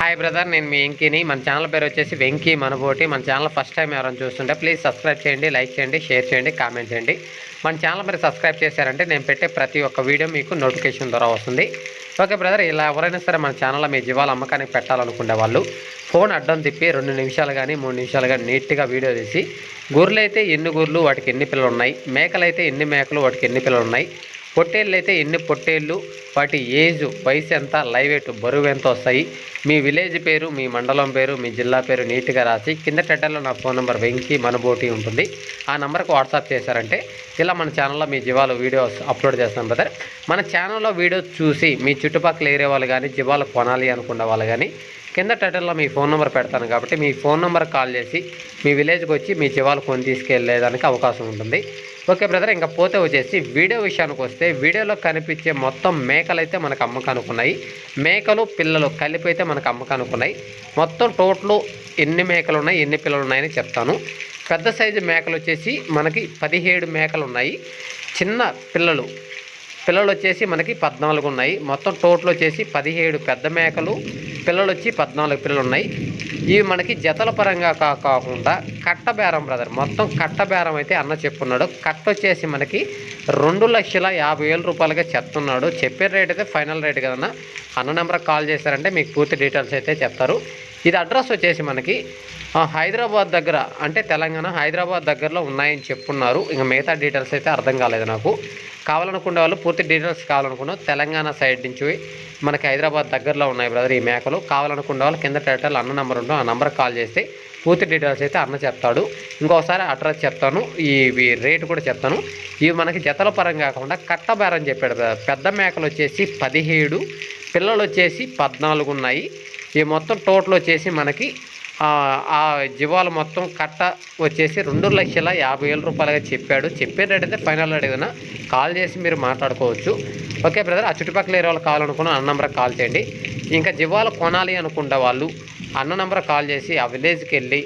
Hi brother నేను మీ వెంకీని. మన channel పేరు వచ్చేసి వెంకీ మనబోటి. మన ఛానల్ ఫస్ట్ టైం ఎవరైనా చూస్తుంటే ప్లీజ్ సబ్స్క్రైబ్ చేయండి లైక్ చేయండి షేర్ చేయండి కామెంట్ చేయండి. మన ఛానల్ మరి సబ్స్క్రైబ్ చేశారంటే నేను పెట్టే ప్రతి ఒక్క వీడియో మీకు నోటిఫికేషన్ ద్వారా వస్తుంది. ఓకే బ్రదర్ ఇలా ఎవరైనా సరే మన ఛానల్లో మీ జీవాల అమ్మకానికి పెట్టాలనుకునే వాళ్ళు ఫోన్ అడ్డం తిప్పి రెండు నిమిషాలు కానీ మూడు నిమిషాలు కానీ నీట్గా వీడియో తీసి గుర్రెలు అయితే ఎన్ని గుర్రెలు వాటికి ఎన్ని పిల్లలు ఉన్నాయి మేకలు అయితే ఎన్ని మేకలు వాటికి ఎన్ని పిల్లలు ఉన్నాయి పొట్టేళ్ళు అయితే ఎన్ని పొట్టేళ్ళు వాటి ఏజ్ వయసు ఎంత లైవ్ ఎటు బరువు ఎంత వస్తాయి? మీ విలేజ్ పేరు మీ మండలం పేరు మీ జిల్లా పేరు నీట్గా రాసి కింద టెడ్డర్లో నా ఫోన్ నెంబర్ వెంకి మనబోటి ఉంటుంది. ఆ నెంబర్కి వాట్సాప్ చేశారంటే ఇలా మన ఛానల్లో మీ జీవాలు వీడియోస్ అప్లోడ్ చేస్తాం బ్రదర్. మన ఛానల్లో వీడియోస్ చూసి మీ చుట్టుపక్కల ఏరే వాళ్ళు కానీ జీవాలు కొనాలి అనుకున్న వాళ్ళు కానీ కింద టైటిల్లో మీ ఫోన్ నెంబర్ పెడతాను కాబట్టి మీ ఫోన్ నెంబర్ కాల్ చేసి మీ విలేజ్కి వచ్చి మీ జీవాలు కొని తీసుకెళ్ళేదానికి అవకాశం ఉంటుంది. ఓకే బ్రదర్ ఇంకా పోతే వచ్చేసి వీడియో విషయానికి వస్తే వీడియోలో కనిపించే మొత్తం మేకలు అయితే మనకు అమ్మకానుకున్నాయి. మేకలు పిల్లలు కలిపి అయితే మనకు అమ్మకానుకున్నాయి. మొత్తం టోటల్ ఎన్ని మేకలు ఉన్నాయి ఎన్ని పిల్లలు ఉన్నాయని చెప్తాను. పెద్ద సైజు మేకలు వచ్చేసి మనకి పదిహేడు మేకలు ఉన్నాయి చిన్న పిల్లలు పిల్లలు వచ్చేసి మనకి పద్నాలుగు ఉన్నాయి మొత్తం టోటల్ వచ్చేసి పదిహేడు పెద్ద మేకలు పిల్లలు వచ్చి పద్నాలుగు పిల్లలు ఉన్నాయి ఇవి మనకి జతల పరంగా కా కాకుండా కట్ట బేరం బ్రదర్ మొత్తం కట్ట బేరం అయితే అన్న చెప్పున్నాడు. కట్ట వచ్చేసి మనకి రెండు లక్షల యాభై వేల రూపాయలుగా చెప్తున్నాడు. చెప్పే రేట్ అయితే ఫైనల్ రేట్ కదన్నా. అన్న నెంబర్కి కాల్ చేశారంటే మీకు పూర్తి డీటెయిల్స్ అయితే చెప్తారు. ఇది అడ్రస్ వచ్చేసి మనకి హైదరాబాద్ దగ్గర అంటే తెలంగాణ హైదరాబాద్ దగ్గరలో ఉన్నాయని చెప్పున్నారు. ఇంకా మిగతా డీటెయిల్స్ అయితే అర్థం కాలేదు నాకు. కావాలనుకునే వాళ్ళు పూర్తి డీటెయిల్స్ కావాలనుకున్న తెలంగాణ సైడ్ నుంచి మనకి హైదరాబాద్ దగ్గరలో ఉన్నాయి బ్రదర్ ఈ మేకలు. కావాలనుకునే వాళ్ళు కింద టైటల్ అన్న నెంబర్ ఉందో ఆ నెంబర్కి కాల్ చేస్తే పూర్తి డీటెయిల్స్ అయితే అన్న చెప్తాడు. ఇంకోసారి అడ్రస్ చెప్తాను ఇవి రేటు కూడా చెప్తాను. ఇవి మనకి జతల పరం కాకుండా కట్ట బేరం చెప్పాడు పెద్ద మేకలు వచ్చేసి పదిహేడు పిల్లలు వచ్చేసి పద్నాలుగు ఉన్నాయి. ఈ మొత్తం టోటల్ వచ్చేసి మనకి ఆ, జీవాలు మొత్తం కట్ట వచ్చేసి రెండు లక్షల యాభై వేల రూపాయలుగా చెప్పాడు. చెప్పే రేట్ అయితే ఫైనల్ రేట్ ఏదైనా కాల్ చేసి మీరు మాట్లాడుకోవచ్చు. ఓకే బ్రదర్ ఆ చుట్టుపక్కల ఏరియా వాళ్ళు కావాలనుకున్న అన్న నెంబర్కి కాల్ చేయండి. ఇంకా జీవాలు కొనాలి అనుకున్న వాళ్ళు అన్న నెంబర్ కాల్ చేసి ఆ విలేజ్కి వెళ్ళి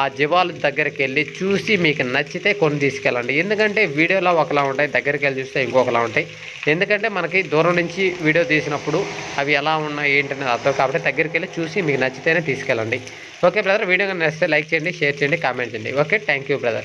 ఆ జీవాల దగ్గరికి వెళ్ళి చూసి మీకు నచ్చితే కొన్ని తీసుకెళ్ళండి. ఎందుకంటే వీడియోలో ఒకలా ఉంటాయి దగ్గరికి వెళ్ళి చూస్తే ఇంకొకలా ఉంటాయి. ఎందుకంటే మనకి దూరం నుంచి వీడియో తీసినప్పుడు అవి ఎలా ఉన్నాయి ఏంటనేది అర్థం కాబట్టి దగ్గరికి వెళ్ళి చూసి మీకు నచ్చితేనే తీసుకెళ్ళండి. ఓకే బ్రదర్ వీడియో నచ్చితే లైక్ చేయండి షేర్ చేయండి కామెంట్ చేయండి. Okay thank you brother.